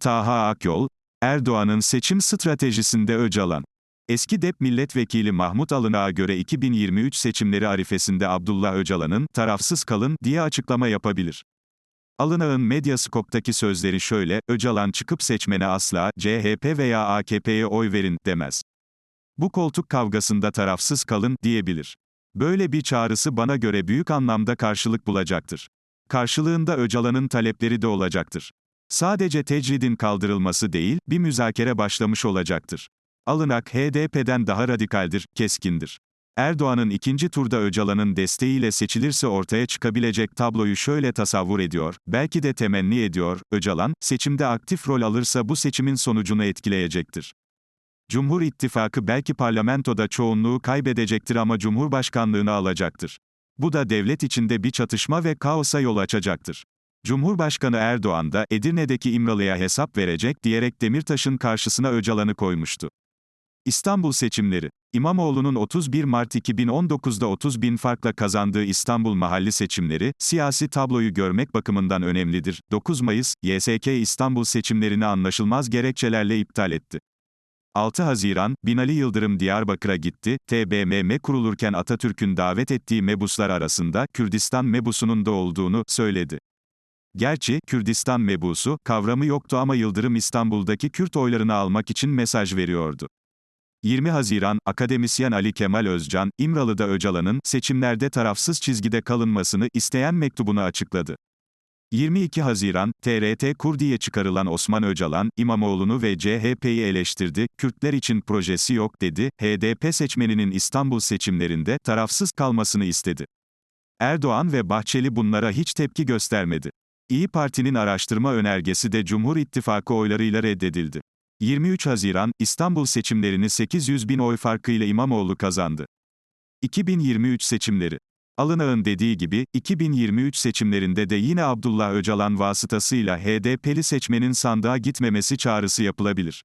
Taha Akyol, Erdoğan'ın seçim stratejisinde Öcalan. Eski DEP milletvekili Mahmut Alınağ'a göre 2023 seçimleri arifesinde Abdullah Öcalan'ın, tarafsız kalın, diye açıklama yapabilir. Alınağ'ın Medyascope'taki sözleri şöyle, Öcalan çıkıp seçmene asla, CHP veya AKP'ye oy verin, demez. Bu koltuk kavgasında tarafsız kalın, diyebilir. Böyle bir çağrısı bana göre büyük anlamda karşılık bulacaktır. Karşılığında Öcalan'ın talepleri de olacaktır. Sadece tecridin kaldırılması değil, bir müzakere başlamış olacaktır. Alınak HDP'den daha radikaldir, keskindir. Erdoğan'ın ikinci turda Öcalan'ın desteğiyle seçilirse ortaya çıkabilecek tabloyu şöyle tasavvur ediyor, belki de temenni ediyor, Öcalan, seçimde aktif rol alırsa bu seçimin sonucunu etkileyecektir. Cumhur İttifakı belki parlamentoda çoğunluğu kaybedecektir ama Cumhurbaşkanlığını alacaktır. Bu da devlet içinde bir çatışma ve kaosa yol açacaktır. Cumhurbaşkanı Erdoğan da Edirne'deki İmralı'ya hesap verecek diyerek Demirtaş'ın karşısına Öcalan'ı koymuştu. İstanbul seçimleri. İmamoğlu'nun 31 Mart 2019'da 30 bin farkla kazandığı İstanbul mahalli seçimleri, siyasi tabloyu görmek bakımından önemlidir. 9 Mayıs, YSK İstanbul seçimlerini anlaşılmaz gerekçelerle iptal etti. 6 Haziran, Binali Yıldırım Diyarbakır'a gitti, TBMM kurulurken Atatürk'ün davet ettiği mebuslar arasında Kürdistan mebusunun da olduğunu söyledi. Gerçi, Kürdistan mebusu, kavramı yoktu ama Yıldırım İstanbul'daki Kürt oylarını almak için mesaj veriyordu. 20 Haziran, akademisyen Ali Kemal Özcan, İmralı'da Öcalan'ın, seçimlerde tarafsız çizgide kalınmasını isteyen mektubunu açıkladı. 22 Haziran, TRT Kurdi'ye çıkarılan Osman Öcalan, İmamoğlu'nu ve CHP'yi eleştirdi, Kürtler için projesi yok dedi, HDP seçmeninin İstanbul seçimlerinde, tarafsız kalmasını istedi. Erdoğan ve Bahçeli bunlara hiç tepki göstermedi. İyi Parti'nin araştırma önergesi de Cumhur İttifakı oylarıyla reddedildi. 23 Haziran, İstanbul seçimlerini 800 bin oy farkıyla İmamoğlu kazandı. 2023 seçimleri. Alınağ'ın dediği gibi, 2023 seçimlerinde de yine Abdullah Öcalan vasıtasıyla HDP'li seçmenin sandığa gitmemesi çağrısı yapılabilir.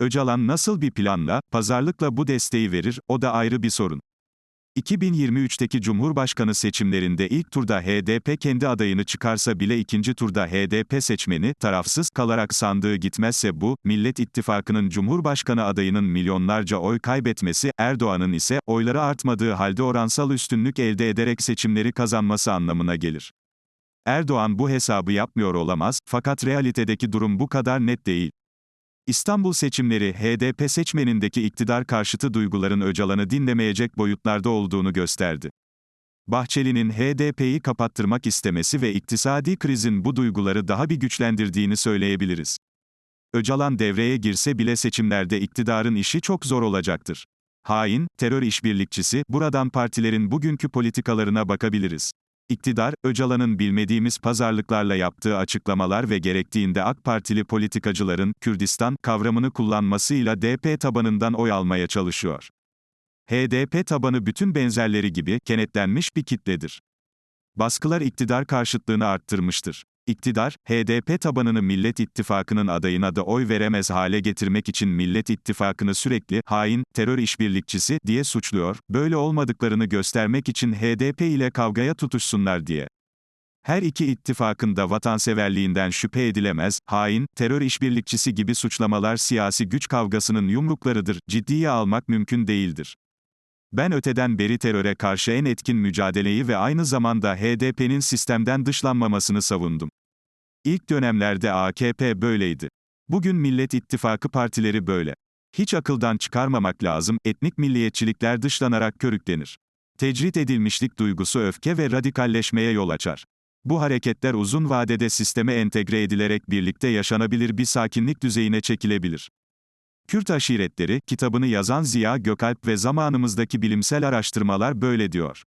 Öcalan nasıl bir planla, pazarlıkla bu desteği verir, o da ayrı bir sorun. 2023'teki Cumhurbaşkanı seçimlerinde ilk turda HDP kendi adayını çıkarsa bile ikinci turda HDP seçmeni, tarafsız kalarak sandığı gitmezse bu, Millet İttifakı'nın Cumhurbaşkanı adayının milyonlarca oy kaybetmesi, Erdoğan'ın ise, oyları artmadığı halde oransal üstünlük elde ederek seçimleri kazanması anlamına gelir. Erdoğan bu hesabı yapmıyor olamaz, fakat realitedeki durum bu kadar net değil. İstanbul seçimleri HDP seçmenindeki iktidar karşıtı duyguların Öcalan'ı dinlemeyecek boyutlarda olduğunu gösterdi. Bahçeli'nin HDP'yi kapattırmak istemesi ve iktisadi krizin bu duyguları daha bir güçlendirdiğini söyleyebiliriz. Öcalan devreye girse bile seçimlerde iktidarın işi çok zor olacaktır. Hain, terör işbirlikçisi, buradan partilerin bugünkü politikalarına bakabiliriz. İktidar, Öcalan'ın bilmediğimiz pazarlıklarla yaptığı açıklamalar ve gerektiğinde AK Partili politikacıların Kürdistan kavramını kullanmasıyla DP tabanından oy almaya çalışıyor. HDP tabanı bütün benzerleri gibi kenetlenmiş bir kitledir. Baskılar iktidar karşıtlığını arttırmıştır. İktidar, HDP tabanını Millet İttifakı'nın adayına da oy veremez hale getirmek için Millet İttifakı'nı sürekli hain, terör işbirlikçisi diye suçluyor, böyle olmadıklarını göstermek için HDP ile kavgaya tutuşsunlar diye. Her iki ittifakın da vatanseverliğinden şüphe edilemez, hain, terör işbirlikçisi gibi suçlamalar siyasi güç kavgasının yumruklarıdır, ciddiye almak mümkün değildir. Ben öteden beri teröre karşı en etkin mücadeleyi ve aynı zamanda HDP'nin sistemden dışlanmamasını savundum. İlk dönemlerde AKP böyleydi. Bugün Millet İttifakı partileri böyle. Hiç akıldan çıkarmamak lazım, etnik milliyetçilikler dışlanarak körüklenir. Tecrit edilmişlik duygusu öfke ve radikalleşmeye yol açar. Bu hareketler uzun vadede sisteme entegre edilerek birlikte yaşanabilir bir sakinlik düzeyine çekilebilir. Kürt aşiretleri, kitabını yazan Ziya Gökalp ve zamanımızdaki bilimsel araştırmalar böyle diyor.